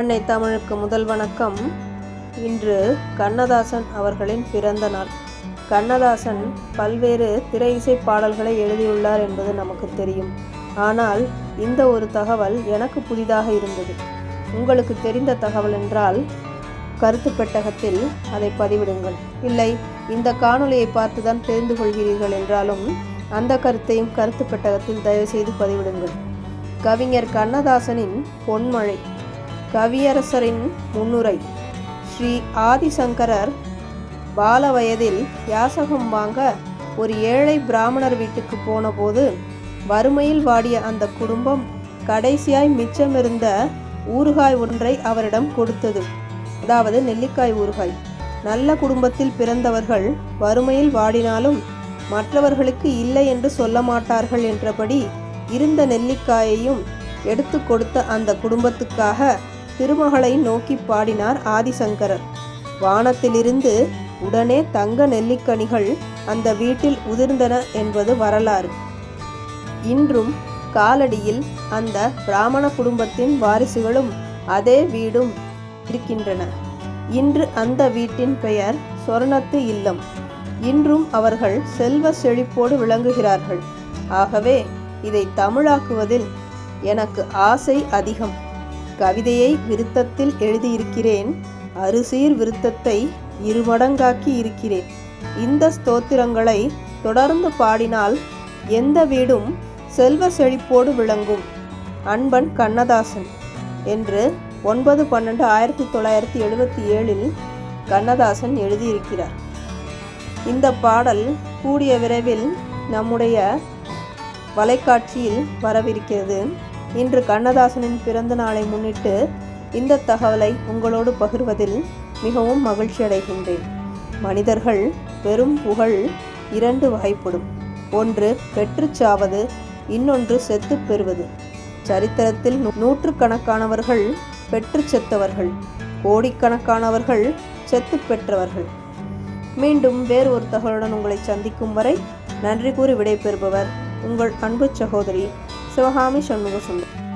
அன்னை தமிழுக்கு முதல் வணக்கம். இன்று கண்ணதாசன் அவர்களின் பிறந்த நாள். கண்ணதாசன் பல்வேறு திரை இசை பாடல்களை எழுதியுள்ளார் என்பது நமக்கு தெரியும். ஆனால் இந்த ஒரு தகவல் எனக்கு புதிதாக இருந்தது. உங்களுக்கு தெரிந்த தகவல் என்றால் கருத்து பெட்டகத்தில் அதை பதிவிடுங்கள். இல்லை இந்த காணொலியை பார்த்து தான் தெரிந்து கொள்கிறீர்கள் என்றாலும் அந்த கருத்தையும் கருத்து பெட்டகத்தில் தயவுசெய்து பதிவிடுங்கள். கவிஞர் கண்ணதாசனின் பொன்மழை. கவியரசரின் முன்னுரை ஸ்ரீ ஆதிசங்கரர் பால வயதில் யாசகம் வாங்க ஒரு ஏழை பிராமணர் வீட்டுக்கு போனபோது வறுமையில் வாடிய அந்த குடும்பம் கடைசியாய் மிச்சமிருந்த ஊறுகாய் ஒன்றை அவரிடம் கொடுத்தது. அதாவது நெல்லிக்காய் ஊறுகாய். நல்ல குடும்பத்தில் பிறந்தவர்கள் வறுமையில் வாடினாலும் மற்றவர்களுக்கு இல்லை என்று சொல்ல மாட்டார்கள் என்றபடி இருந்த நெல்லிக்காயையும் எடுத்து கொடுத்த அந்த குடும்பத்துக்காக திருமகளை நோக்கி பாடினார் ஆதிசங்கரர். வானத்திலிருந்து உடனே தங்க நெல்லிக்கனிகள் அந்த வீட்டில் உதிர்ந்தன என்பது வரலாறு. இன்றும் காலடியில் அந்த பிராமண குடும்பத்தின் வாரிசுகளும் அதே வீடும் இருக்கின்றன. இன்று அந்த வீட்டின் பெயர் சொர்ணத்து இல்லம். இன்றும் அவர்கள் செல்வ செழிப்போடு விளங்குகிறார்கள். ஆகவே இதை தமிழாக்குவதில் எனக்கு ஆசை அதிகம். கவிதையை விருத்தத்தில் எழுதியிருக்கிறேன். அரிசீர் விருத்தத்தை இருமடங்காக்கி இருக்கிறேன். இந்த ஸ்தோத்திரங்களை தொடர்ந்து பாடினால் எந்த வீடும் செல்வ செழிப்போடு விளங்கும். அன்பன் கண்ணதாசன் என்று ஒன்பது பன்னெண்டு ஆயிரத்தி தொள்ளாயிரத்தி எழுபத்தி ஏழில் கண்ணதாசன் எழுதியிருக்கிறார். இந்த பாடல் கூடிய விரைவில் நம்முடைய வலைக்காட்சியில் வரவிருக்கிறது. இன்று கண்ணதாசனின் பிறந்த நாளை முன்னிட்டு இந்த தகவலை உங்களோடு பகிர்வதில் மிகவும் மகிழ்ச்சி அடைகின்றேன். மனிதர்கள் பெரும் புகழ் இரண்டு வகைப்படும். ஒன்று பெற்றுச் சாவது இன்னொன்று செத்து பெறுவது. சரித்திரத்தில் நூற்றுக்கணக்கானவர்கள் பெற்று செத்தவர்கள் கோடிக்கணக்கானவர்கள் செத்து பெற்றவர்கள். மீண்டும் வேறு ஒரு தகவலுடன் உங்களை சந்திக்கும் வரை நன்றி கூறி விடைபெறுபவர் உங்கள் அன்பு சகோதரி Size hamish